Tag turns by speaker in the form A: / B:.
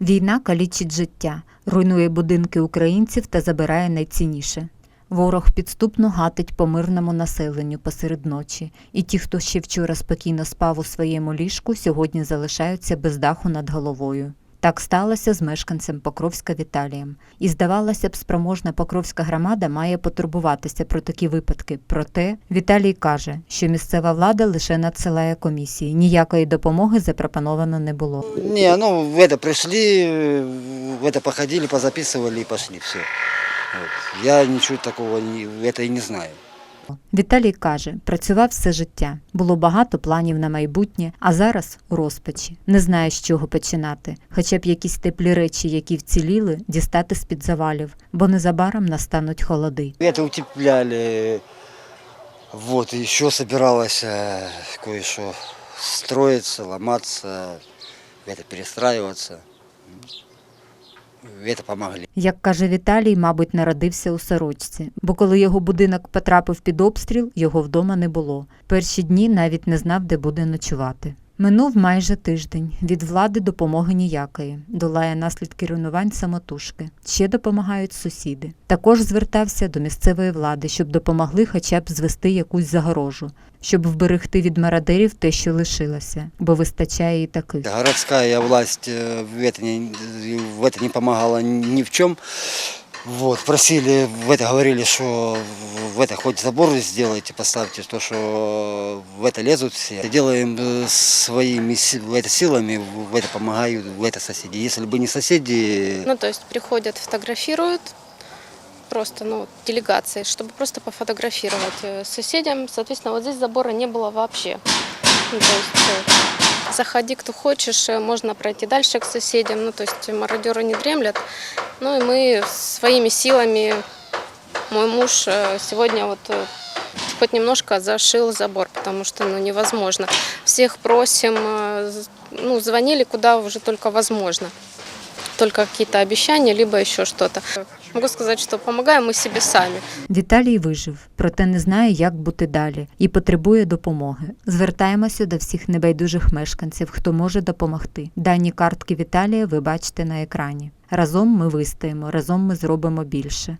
A: Війна калічить життя, руйнує будинки українців та забирає найцінніше. Ворог підступно гатить по мирному населенню посеред ночі, і ті, хто ще вчора спокійно спав у своєму ліжку, сьогодні залишаються без даху над головою. Так сталося з мешканцем Покровська Віталієм. І здавалося б, спроможна Покровська громада має потурбуватися про такі випадки. Проте Віталій каже, що місцева влада лише надсилає комісії. Ніякої допомоги запропоновано не було.
B: Не, ну в это пришли, в это походили, позаписывали и пошли, все. Вот. Я ничего такого не, это и не знаю.
A: Віталій каже, працював все життя. Було багато планів на майбутнє, а зараз у розпачі. Не знає, з чого починати. Хоча б якісь теплі речі, які вціліли, дістати з-під завалів, бо незабаром настануть холоди.
B: Это утепляли, вот, еще собиралось э, кое-что строиться, ломаться, перестраиваться. Помогли.
A: Як каже Віталій, мабуть, народився у сорочці, бо коли його будинок потрапив під обстріл, його вдома не було. Перші дні навіть не знав, де буде ночувати. Минув майже тиждень. Від влади допомоги ніякої. Долає наслідки руйнувань самотужки. Ще допомагають сусіди. Також звертався до місцевої влади, щоб допомогли хоча б звести якусь загорожу, щоб вберегти від мародерів те, що лишилося, бо вистачає і таких.
B: Городская власть э, в это не, в это не помогала ни в чем. Вот, просили, в это говорили, что в это хоть забор сделайте, поставьте, то, что в это лезут все. Делаем э, своими си- в это силами, в это помогают, в это соседи. Если бы не соседи,
C: Ну, то есть приходят, фотографируют, просто, ну, делегации, чтобы просто пофотографировать э, с соседям. Соответственно, вот здесь забора не было вообще. Ну, то есть э, заходи, кто хочешь, э, можно пройти дальше к соседям. Ну, то есть мародеры не дремлят. Ну, и мы своими силами, мой муж э, сегодня вот э, хоть немножко зашил забор, потому что ну, невозможно. Всех просим, ну, звонили куда уже только возможно только какие-то обещания, либо еще что-то. Могу сказати, що допомагаємо собі самі.
A: Віталій вижив, проте не знає, як бути далі, і потребує допомоги. Звертаємося до всіх небайдужих мешканців, хто може допомогти. Дані картки Віталія ви бачите на екрані. Разом ми вистоїмо, разом ми зробимо більше.